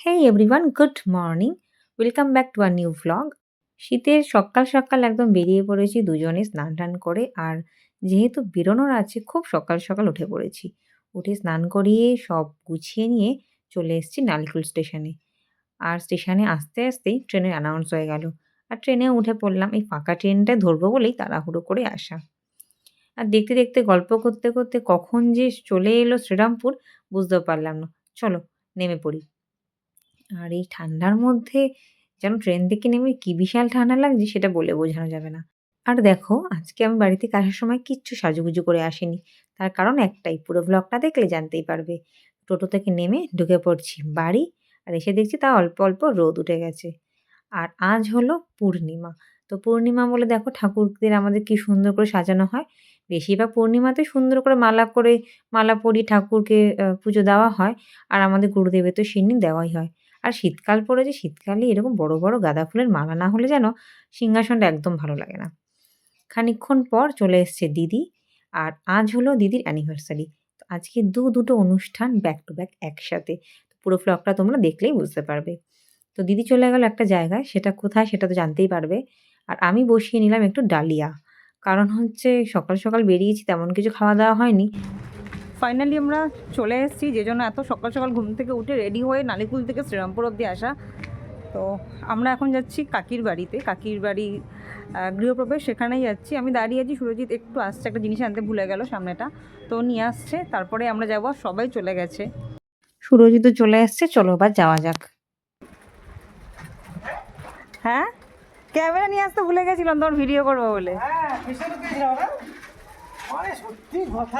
Hey everyone good morning welcome back to our new vlog শীতের সকাল সকাল একদম বেরিয়ে পড়েছি, দুজনে স্নান টান করে আর যেহেতু বেরোনোর আছে, খুব সকাল সকাল উঠে পড়েছি। উঠে স্নান করিয়ে সব গুছিয়ে নিয়ে চলে এসেছি নালিকুল স্টেশনে। আর স্টেশনে আসতে আসতেই ট্রেনের অ্যানাউন্স হয়ে গেল। আর ট্রেনে উঠে পড়লাম, এই ফাঁকা ট্রেনটা ধরবো বলেই তাড়াহুড়ো করে আসা। আর দেখতে দেখতে, গল্প করতে করতে কখন যে চলে এলো শ্রীরামপুর, বুঝতেও পারলাম না। চলো, নেমে পড়ি। আর এই ঠান্ডার মধ্যে যেন ট্রেন থেকে নেমে কি বিশাল ঠান্ডা লাগছে সেটা বলে বোঝানো যাবে না। আর দেখো, আজকে আমি বাড়ি থেকে আসার সময় কিচ্ছু সাজুগুজু করে আসিনি। তার কারণ একটাই, পুরো ব্লগটা দেখলে জানতেই পারবে। টোটো থেকে নেমে ঢুকে পড়ছি বাড়ি আর এসে দেখছি তা অল্প অল্প রোদ উঠে গেছে। আর আজ হলো পূর্ণিমা। তো পূর্ণিমা বলে দেখো ঠাকুরদের আমাদের কি সুন্দর করে সাজানো হয়। বেশিরভাগ পূর্ণিমাতে সুন্দর করে মালা করে, মালা পরিয়ে ঠাকুরকে পুজো দেওয়া হয়। আর আমাদের গুরুদেবের তো সিন্নি দেওয়াই হয়। আর শীতকাল পড়েছে শীতকালে এরকম বড় বড় গাঁদা ফুলের মালা না হলে যেন সিংহাসনটা একদম ভালো লাগে না। খানিকক্ষণ পর চলে এসছে দিদি আর আজ হলো দিদির অ্যানিভার্সারি তো আজকে দু দুটো অনুষ্ঠান ব্যাক টু ব্যাক একসাথে। তো পুরো ফ্লগটা তোমরা দেখলেই বুঝতে পারবে। তো দিদি চলে গেল একটা জায়গায়, সেটা কোথায় সেটা তো জানতেই পারবে। আর আমি বসিয়ে নিলাম একটু ডালিয়া। কারণ হচ্ছে সকাল সকাল বেরিয়েছি, তেমন কিছু খাওয়া দাওয়া হয়নি। ফাইনালি আমরা চলে এসেছি, যে জন্য এত সকাল সকাল ঘুম থেকে উঠে রেডি হয়ে নালিকুল থেকে শ্রীরামপুর অবধি আসা। তো আমরা এখন যাচ্ছি কাকির বাড়িতে, কাকির বাড়ি গৃহপ্রবেশ, সেখানেই যাচ্ছি। আমি দাঁড়িয়ে আছি, সুরজিৎ একটু আসছে, একটা জিনিস আনতে ভুলে গেল সামনেটা। তো নিয়ে আসছে, তারপরে আমরা যাব সবাই চলে গেছে। সুরজিৎও চলে আসছে চলো এবার যাওয়া যাক। হ্যাঁ? ক্যামেরা নিয়ে আসতে ভুলে গেছিলাম, তোমার ভিডিও করব বলে। হ্যাঁ সত্যি কথা।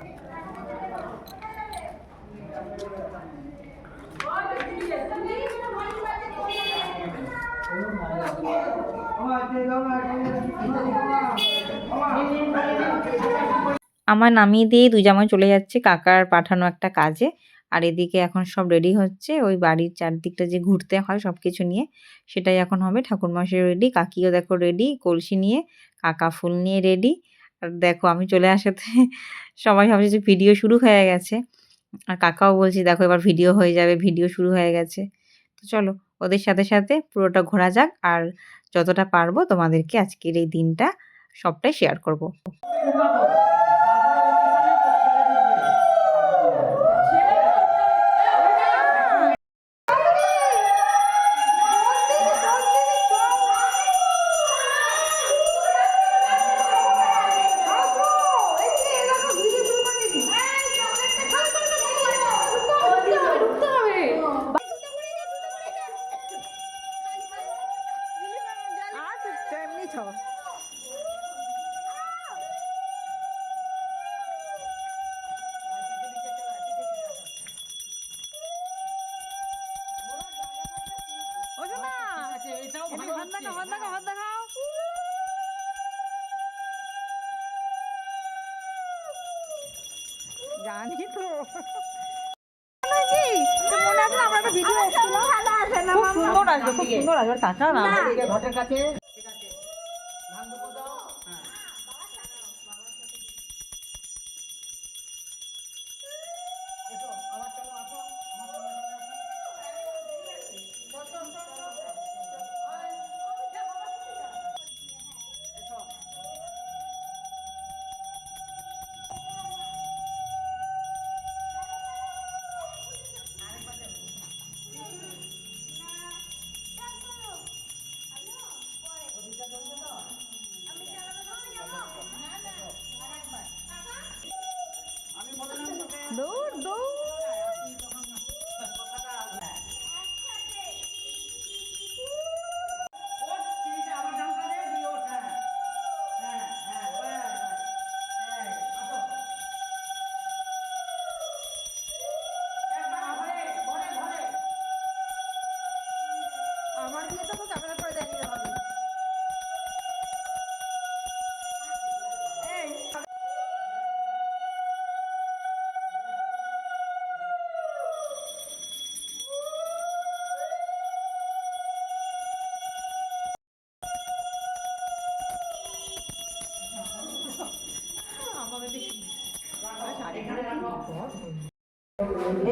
আমার নামিয়ে দিয়ে দুই জামাই চলে যাচ্ছে, কাকার পাঠানো একটা কাজে। আর এদিকে এখন সব রেডি হচ্ছে, ওই বাড়ির চারদিকটা যে ঘুরতে হয় সব কিছু নিয়ে, সেটাই এখন হবে। ঠাকুরমাসের রেডি কাকিও দেখো রেডি কলসি নিয়ে, কাকা ফুল নিয়ে রেডি আর দেখো আমি চলে আসাতে, সবাই ভাবছে যে ভিডিও শুরু হয়ে গেছে। আর কাকাও বলছি, দেখো, এবার ভিডিও হয়ে যাবে ভিডিও শুরু হয়ে গেছে। তো চলো, ওদের সাথে সাথে পুরোটা ঘোরা যাক আর যতটা পারব তোমাদেরকে আজকের এই দিনটা সবটাই শেয়ার করব। জানি তো মনে আছে আমরা একটা ভিডিও খুব সুন্দর আসবে খুব সুন্দর আসবে টাকা না ঘটের কাছে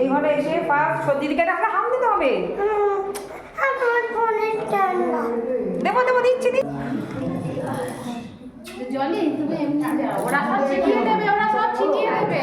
এইভাবে এসে পা সর্দির দিকে আমরা হাম দিতে হবে। দেবো দেবো দিচ্ছি জলি তুমি ওরা সব ছিটিয়ে দেবে ওরা সব ছিটিয়ে দেবে।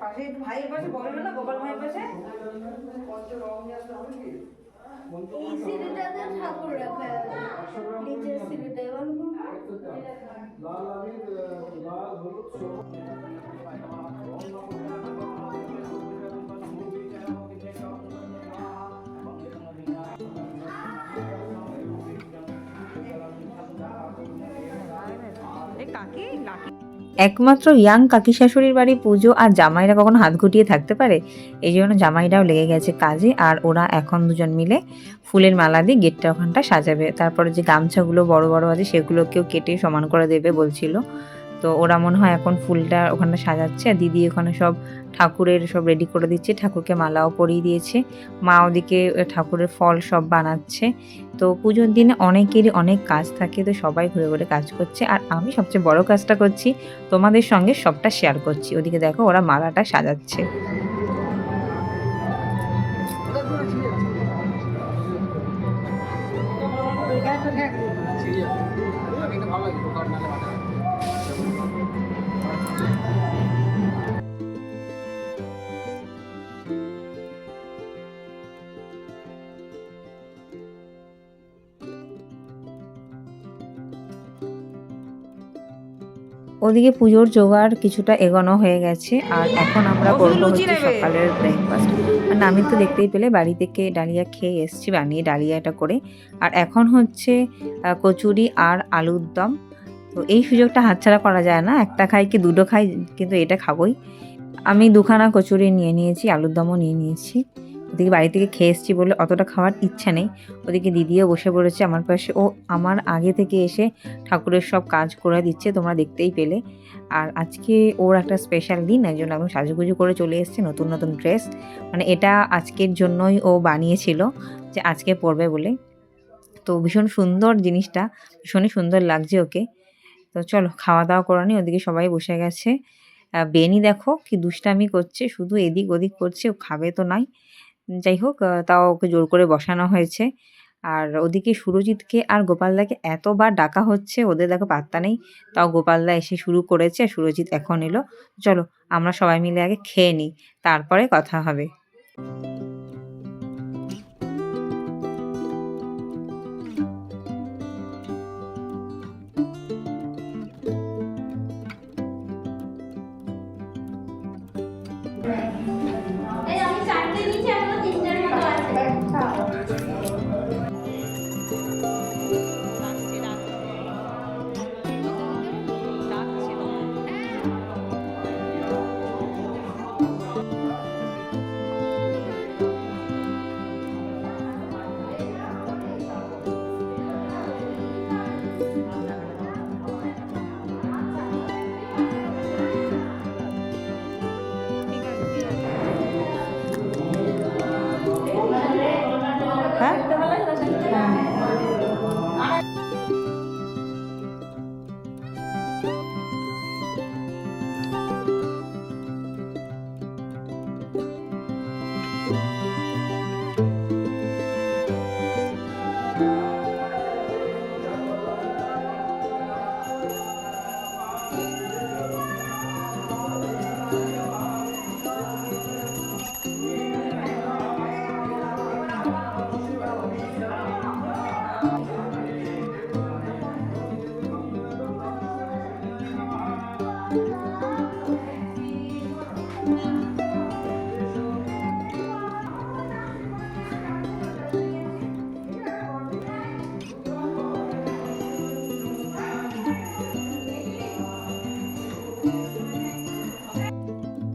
পাশে ভাইয়ের পাশে না গোপাল ভাইয়ের পাশে। এই সিঁড়িটাতে ঠাকুর রাখা নিচের সিঁড়িটা এবার একমাত্র ইয়াং কাকি শাশুড়ির বাড়ি পুজো আর জামাইরা কখনো হাত গুটিয়ে থাকতে পারে? এই জন্য জামাইরাও লেগে গেছে কাজে আর ওরা এখন দুজন মিলে ফুলের মালা দিয়ে গেটটা ওখানটা সাজাবে। তারপরে যে গামছাগুলো বড় বড় আছে সেগুলোকেও কেটে সমান করে দেবে বলছিল। তো ওরা মনে হয় এখন ফুলটা ওখানে সাজাচ্ছে। আর দিদি ওখানে সব ঠাকুরের সব রেডি করে দিচ্ছে, ঠাকুরকে মালাও পরিয়ে দিয়েছে। মা ওদিকে ঠাকুরের ফল সব বানাচ্ছে। তো পুজোর দিনে অনেকেরই অনেক কাজ থাকে, তো সবাই ঘুরে ঘুরে কাজ করছে। আর আমি সবচেয়ে বড় কাজটা করছি, তোমাদের সঙ্গে সবটা শেয়ার করছি। ওদিকে দেখো ওরা মালাটা সাজাচ্ছে। ওদিকে পুজোর জোগাড় কিছুটা এগোনো হয়ে গেছে আর এখন আমরা করব হচ্ছে সকালের ব্রেকফাস্ট আর আমি তো দেখতেই পেলে বাড়ি থেকে ডালিয়া খেয়ে এসছি বানিয়ে ডালিয়াটা করে। আর এখন হচ্ছে কচুরি আর আলুর দম। তো এই সুযোগটা হাতছাড়া করা যায় না একটা খাই কি দুটো খাই কিন্তু এটা খাবোই। আমি দুখানা কচুরি নিয়ে নিয়েছি আলুর দমও নিয়ে নিয়েছি। ওদিকে বাড়ি থেকে খেয়ে এসেছি বলে অতটা খাওয়ার ইচ্ছা নেই। ওদিকে দিদিও বসে পড়েছে আমার পাশে। ও আমার আগে থেকে এসে ঠাকুরের সব কাজ করে দিচ্ছে, তোমরা দেখতেই পেলে। আর আজকে ওর একটা স্পেশাল দিন একজন একদম সাজুগুজু করে চলে এসেছে নতুন নতুন ড্রেস মানে এটা আজকের জন্যই ও বানিয়েছিল যে আজকে পরবে বলে। তো ভীষণ সুন্দর জিনিসটা, ভীষণই সুন্দর লাগছে ওকে। তো চলো খাওয়া দাওয়া করে নি ওদিকে সবাই বসে গেছে। বেনি দেখো কি দুষ্টামি করছে, শুধু এদিক ওদিক করছে, ও খাবে তো নাই। যাই হোক তাও ওকে জোর করে বসানো হয়েছে। আর ওদিকে সুরজিৎকে আর গোপালদাকে এতবার ডাকা হচ্ছে, ওদের দেখো পাত্তা নেই। তাও গোপালদা এসে শুরু করেছে আর সুরজিৎ এখন এলো। চলো, আমরা সবাই মিলে আগে খেয়ে নিই, তারপরে কথা হবে।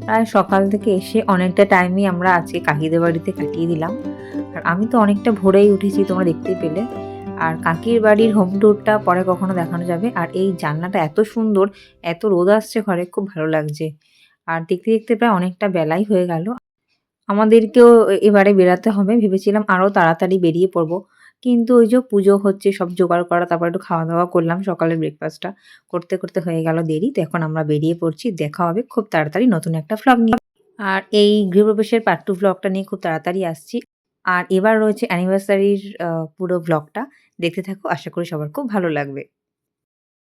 প্রায় সকাল থেকে এসে অনেকটা টাইমই আমরা আজকে কাকিদের বাড়িতে কাটিয়ে দিলাম। আর আমি তো অনেকটা ভোরেই উঠেছি, তোমরা দেখতেই পেলে। আর কাকির বাড়ির হোম ট্যুরটা পরে কখনো দেখানো যাবে। আর এই জানলাটা এত সুন্দর, এত রোদ আসছে ঘরে, খুব ভালো লাগছে। আর দেখতে দেখতে প্রায় অনেকটা বেলাই হয়ে গেল। আমাদেরকেও এবারে বেরাতে হবে, ভেবেছিলাম আরও তাড়াতাড়ি বেরিয়ে পড়ব। কিন্তু ওই যে পুজো হচ্ছে, সব জোগাড় করা, তারপর একটু খাওয়া দাওয়া করলাম, সকালের ব্রেকফাস্টটা করতে করতে হয়ে গেল দেরি। তো এখন আমরা বেরিয়ে পড়ছি, দেখা হবে খুব তাড়াতাড়ি নতুন একটা ফ্লগ নিয়ে। আর এই গৃহপ্রবেশের পার্ট টু ব্লগটা নিয়ে খুব তাড়াতাড়ি আসছি। আর এবার রয়েছে অ্যানিভার্সারির পুরো ব্লগটা দেখতে থাকো, আশা করি সবার খুব ভালো লাগবে।